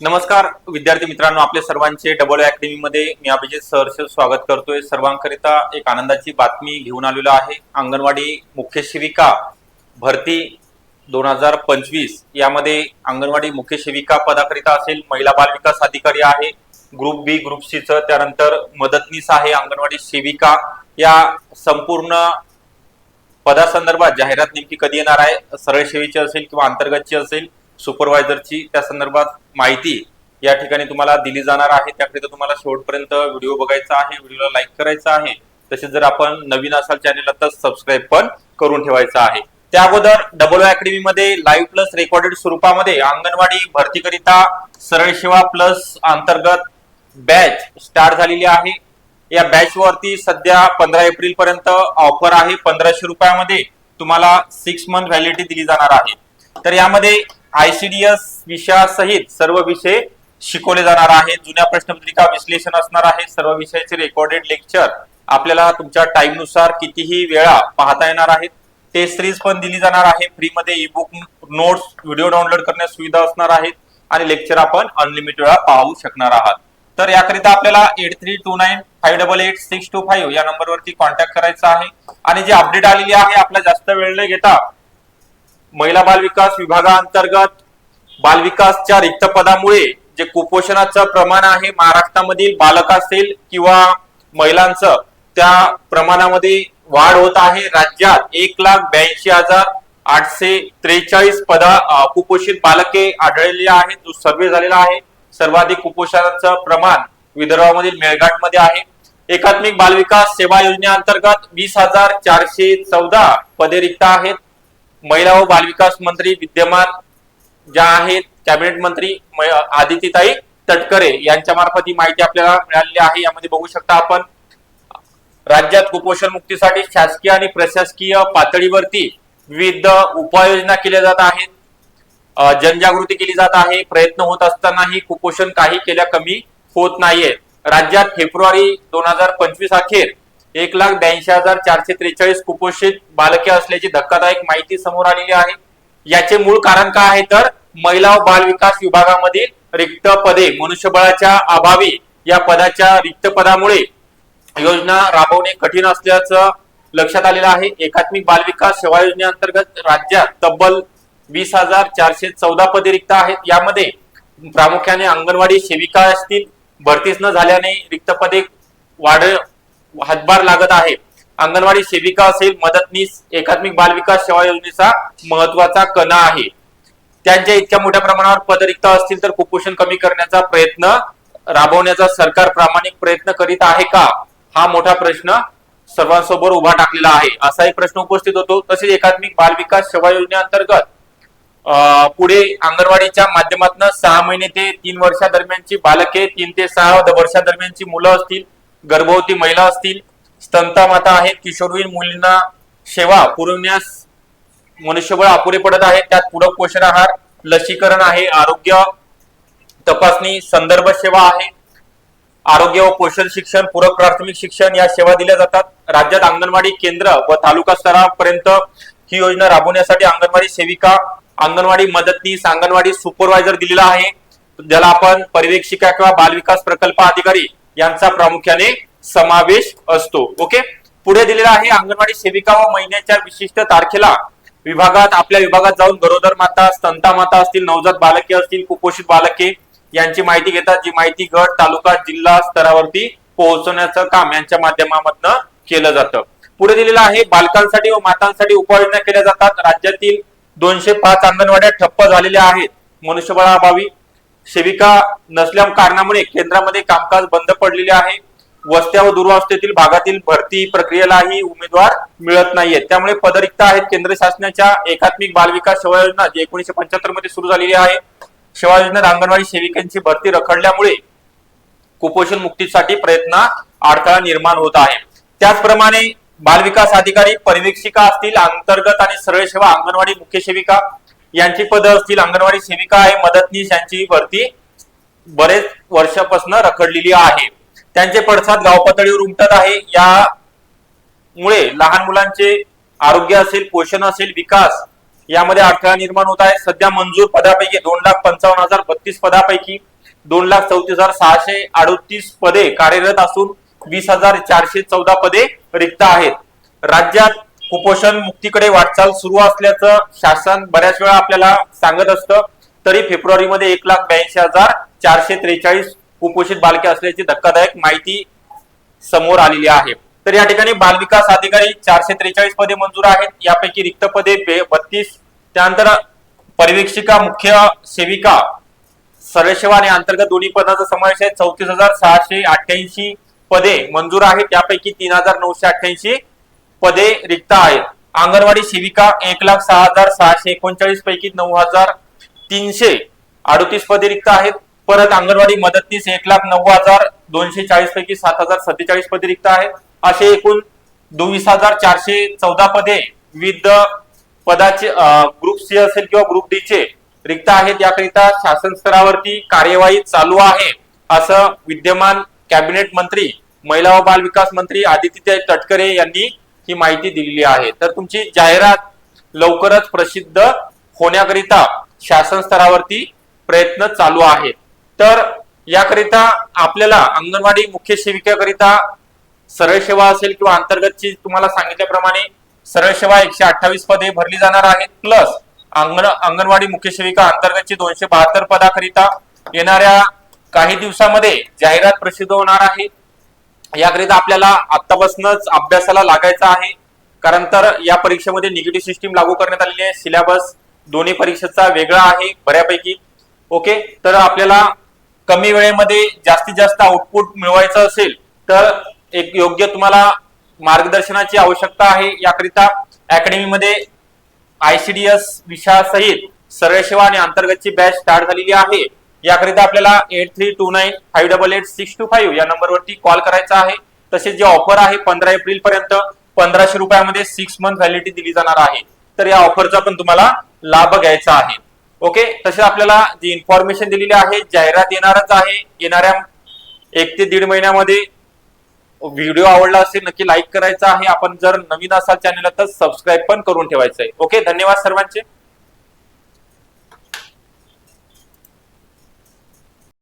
नमस्कार विद्यार्थी मित्रांनो आपले सर्वांचे डबल अकॅडमी मध्ये मी अभिजित सहर्ष स्वागत करतोय. सर्वांकरिता एक आनंदाची बातमी घेऊन आलेलो आहे. अंगणवाडी मुख्य सेविका भरती दोन हजार पंचवीस यामध्ये अंगणवाडी मुख्य सेविका पदाकरिता असेल महिला बाल विकास अधिकारी आहे ग्रुप बी ग्रुप सी च त्यानंतर मदतनीस आहे अंगणवाडी सेविका या संपूर्ण पदासंदर्भात जाहिरात नेमकी कधी येणार आहे? सरळ सेवेची असेल किंवा अंतर्गतची असेल? सुपरवायझरची त्या संदर्भात माहिती या ठिकाणी तुम्हाला दिली जाणार आहे. त्याकरिता तुम्हाला शेवटपर्यंत व्हिडिओ बघायचा आहे व्हिडिओला लाईक करायचा आहे. तसेच जर आपण नवीन असाल चॅनेलला तर सबस्क्राईब पण करून ठेवायचं आहे. त्या अगोदर डबल अकॅडमी मध्ये लाईव्ह प्लस रेकॉर्डेड स्वरूपामध्ये अंगणवाडी भरतीकरिता सरळ सेवा प्लस अंतर्गत बॅच स्टार्ट झालेली आहे. या बॅच वरती सध्या पंधरा एप्रिल पर्यंत ऑफर आहे. पंधराशे रुपयामध्ये तुम्हाला सिक्स मंथ व्हॅलिडिटी दिली जाणार आहे. तर यामध्ये आयसीडीएस विषयासहित सर्व विषय शिकवले जाणार आहेत. जुन्या प्रश्नपत्रिका विश्लेषण असणार आहे सर्व विषयाचे रेकॉर्डेड लेक्चर आपल्याला तुमच्या टाइमनुसार कितीही वेळा पाहता येणार आहेत. टेस्ट सिरीज पण दिली जाणार आहे. फ्रीमध्ये e book notes video download करण्यास सुविधा असणार आहेत आणि लेक्चर आपण अनलिमिटेड वेळा पाहू शकणार आहात. तर याकरिता आपल्याला eight three two nine five double eight six two five या नंबरवरती कॉन्टॅक्ट करायचा आहे आणि जी अपडेट आलेली आहे आपला जास्त वेळ न घेता महिला बाल विकास विभागाअंतर्गत बाल विकासच्या रिक्त पदामुळे जे कुपोषणाचं प्रमाण आहे महाराष्ट्रामधील बालक असेल किंवा महिलांचं त्या प्रमाणामध्ये वाढ होत आहे. राज्यात एक लाख ब्याऐंशी हजार आठशे त्रेचाळीस पदा कुपोषित बालके आढळलेली आहेत जो सर्वे झालेला आहे. सर्वाधिक कुपोषणाचं प्रमाण विदर्भामधील मेळघाटमध्ये आहे. एकात्मिक बालविकास सेवा योजनेअंतर्गत वीस हजार चारशे चौदा पदे रिक्त आहेत. महिला व बालविकास मंत्री विद्यमान ज्या आहेत कॅबिनेट मंत्री आदितीताई तटकरे यांच्या मार्फत ही माहिती आपल्याला मिळालेली आहे. यामध्ये बघू शकता आपण राज्यात कुपोषण मुक्तीसाठी शासकीय आणि प्रशासकीय पातळीवरती विविध उपाययोजना केल्या जात आहेत. जनजागृती केली जात आहे. प्रयत्न होत असतानाही कुपोषण काही केल्या कमी होत नाहीये. राज्यात फेब्रुवारी दोन हजार पंचवीस अखेर एक लाख ब्याऐंशी हजार चारशे त्रेचाळीस कुपोषित बालके असल्याची धक्कादायक माहिती समोर आलेली आहे. याचे मूळ कारण काय आहे तर महिला व बाल विकास विभागामधील रिक्त पदे मनुष्यबळाच्या अभावी या पदाच्या रिक्त पदामुळे योजना राबवणे कठीण असल्याचं लक्षात आलेलं आहे. एकात्मिक बाल विकास सेवा योजनेअंतर्गत राज्यात तब्बल वीस हजार चारशे चौदा पदे रिक्त आहेत. यामध्ये प्रामुख्याने अंगणवाडी सेविका असतील भरतीच न झाल्याने रिक्त पदे वाढ हातभार लागत आहे. अंगणवाडी सेविका असेल मदतनीस एकात्मिक बाल विकास सेवा योजनेचा महत्त्वाचा कणा आहे. त्यांच्या इतक्या मोठ्या प्रमाणावर पदरिक्त असतील तर कुपोषण कमी करण्याचा प्रयत्न राबवण्याचा सरकार प्रामाणिक प्रयत्न करीत आहे का? हा मोठा प्रश्न सर्वांसमोर उभा टाकलेला आहे. असाही प्रश्न उपस्थित होतो. तसेच एकात्मिक बालविकास सेवा योजनेअंतर्गत अं, पुढे अंगणवाडीच्या माध्यमातून सहा महिने ते तीन वर्षादरम्यानची बालके तीन ते सहा वर्षादरम्यानची मुलं असतील. गर्भवती महिला असतील स्तनता माता आहेत किशोरवयीन मुलींना सेवा पुरवण्यास मनुष्यबळ अपुरे पडत आहे. त्यात पूरक पोषण आहार लसीकरण आहे आरोग्य तपासणी संदर्भ सेवा आहे. आरोग्य व पोषण शिक्षण पूरक प्राथमिक शिक्षण या सेवा दिल्या जातात. राज्यात अंगणवाडी केंद्र व तालुका स्तरापर्यंत ही योजना राबवण्यासाठी अंगणवाडी सेविका अंगणवाडी मदतनीस अंगणवाडी सुपरवायझर दिलेला आहे. ज्याला आपण पर्यवेक्षिका किंवा बालविकास प्रकल्प अधिकारी यांचा प्रामुख्याने समावेश असतो. ओके पुढे दिलेला आहे अंगणवाडी सेविका व महिन्याच्या विशिष्ट तारखेला विभागात आपल्या विभागात जाऊन गरोदर माता स्तंता माता असतील नवजात बालके असतील कुपोषित बालके यांची माहिती घेतात. जी माहिती गट तालुका जिल्हा स्तरावरती पोहोचवण्याचं काम यांच्या माध्यमामधनं केलं जातं. पुढे दिलेलं आहे बालकांसाठी व मातांसाठी उपाययोजना केल्या जातात. राज्यातील दोनशे पाच अंगणवाड्या ठप्प झालेल्या आहेत. मनुष्यबळाअभावी सेविका नसल्या कारणामुळे केंद्रामध्ये कामकाज बंद पडलेले आहे. वस्त्या व दुर्वावस्थेतील भागातील भरती प्रक्रियेलाही उमेदवार मिळत नाहीये त्यामुळे पदरिक्त आहेत केंद्र शासनाच्या एकात्मिक बालविकास सेवा योजना जी एकोणीशे पंच्याहत्तरमध्ये सुरू झालेली आहे. सेवा योजनेत अंगणवाडी सेविकांची भरती रखडल्यामुळे कुपोषण मुक्तीसाठी प्रयत्न अडथळा निर्माण होत आहे. त्याचप्रमाणे बालविकास अधिकारी पर्यवेक्षिका असतील अंतर्गत आणि सरळ सेवा अंगणवाडी मुख्य सेविका यांची पदं असतील अंगणवाडी सेविका आहे मदतनीस यांची भरती बरेच वर्षापासून रखडलेली आहे. त्यांचे पडसाद गाव पातळीवर उमटत आहे. यामुळे लहान मुलांचे आरोग्य असेल पोषण असेल विकास यामध्ये अडथळा निर्माण होत आहे. सध्या मंजूर पदापैकी दोन लाख पंचावन्न हजार बत्तीस पदापैकी दोन लाख चौतीस हजार सहाशे अडतीस पदे कार्यरत असून वीस हजार चारशे चौदा पदे रिक्त आहेत. राज्यात कुपोषण मुक्तीकडे वाटचाल सुरू असल्याचं शासन बऱ्याच वेळा आपल्याला सांगत असतं. तरी फेब्रुवारीमध्ये एक लाख ब्याऐंशी हजार चारशे त्रेचाळीस कुपोषित बालके असल्याची धक्कादायक माहिती समोर आलेली आहे. तर या ठिकाणी बालविकास अधिकारी चारशे त्रेचाळीस पदे मंजूर आहेत. यापैकी रिक्त पदे बत्तीस. त्यानंतर परिवेक्षिका मुख्य सेविका सरसेवा आणि अंतर्गत दोन्ही पदांचा समावेश आहे. चौतीस हजार सहाशे अठ्ठ्याऐंशी पदे मंजूर आहेत. त्यापैकी तीन हजार नऊशे अठ्ठ्याऐंशी पदे रिक्त आहेत. अंगणवाडी सेविका एक लाख सहा हजार सहाशे एकोणचाळीस पैकी नऊ हजार तीनशे अडतीस पदे रिक्त आहेत. परत अंगणवाडी मदतनीस एक लाख नऊ हजार दोनशे चाळीस पैकी सात हजार सत्तेचाळीस पदे रिक्त आहेत. असे एकूण दोवीस हजार चारशे चौदा पदे विविध पदाचे ग्रुप सी असेल किंवा ग्रुप डी चे रिक्त आहेत. याकरिता शासन स्तरावरती कार्यवाही चालू आहे असं विद्यमान कॅबिनेट मंत्री महिला व बाल विकास मंत्री आदित्य तटकरे यांनी ही माहिती दिलेली आहे. तर तुमची जाहिरात लवकरच प्रसिद्ध होण्याकरिता शासन स्तरावरती प्रयत्न चालू आहेत तर याकरिता आपल्याला अंगणवाडी मुख्य सेविकेकरिता सरळ सेवा असेल किंवा अंतर्गतची तुम्हाला सांगितल्याप्रमाणे सरळ सेवा एकशे अठ्ठावीस पदे भरली जाणार आहेत. प्लस अंगण अंगणवाडी मुख्य सेविका अंतर्गतची दोनशे बहात्तर पदाकरिता येणाऱ्या काही दिवसामध्ये जाहिरात प्रसिद्ध होणार आहे. याकरिता आपल्याला आतापासूनच अभ्यासाला लागायचा आहे. कारण तर या परीक्षेमध्ये निगेटिव्ह सिस्टीम लागू करण्यात आलेली आहे. सिलेबस दोन्ही परीक्षेचा वेगळा आहे बऱ्यापैकी. ओके तर आपल्याला कमी वेळेमध्ये जास्तीत जास्त आउटपुट मिळवायचं असेल तर एक योग्य तुम्हाला मार्गदर्शनाची आवश्यकता आहे. याकरिता अकॅडमीमध्ये आयसीडीएस विषयासहित सरळ सेवा आणि अंतर्गतची बॅच स्टार्ट झालेली आहे. याकरिता आपल्याला eight three two nine five double eight six two five या नंबरवरती कॉल करायचा आहे. तसेच जे ऑफर आहे पंधरा एप्रिल पर्यंत पंधराशे रुपयामध्ये सिक्स मंथ व्हॅलिडिटी दिली जाणार आहे. तर या ऑफरचा पण तुम्हाला लाभ घ्यायचा आहे. ओके तसेच आपल्याला जी इन्फॉर्मेशन दिलेली आहे जाहिरात येणारच आहे. येणाऱ्या एक ते दीड महिन्यामध्ये व्हिडिओ आवडला असेल नक्की लाईक करायचा आहे. आपण जर नवीन असाल चॅनलला तर सबस्क्राईब पण करून ठेवायचं आहे. ओके धन्यवाद सर्वांचे.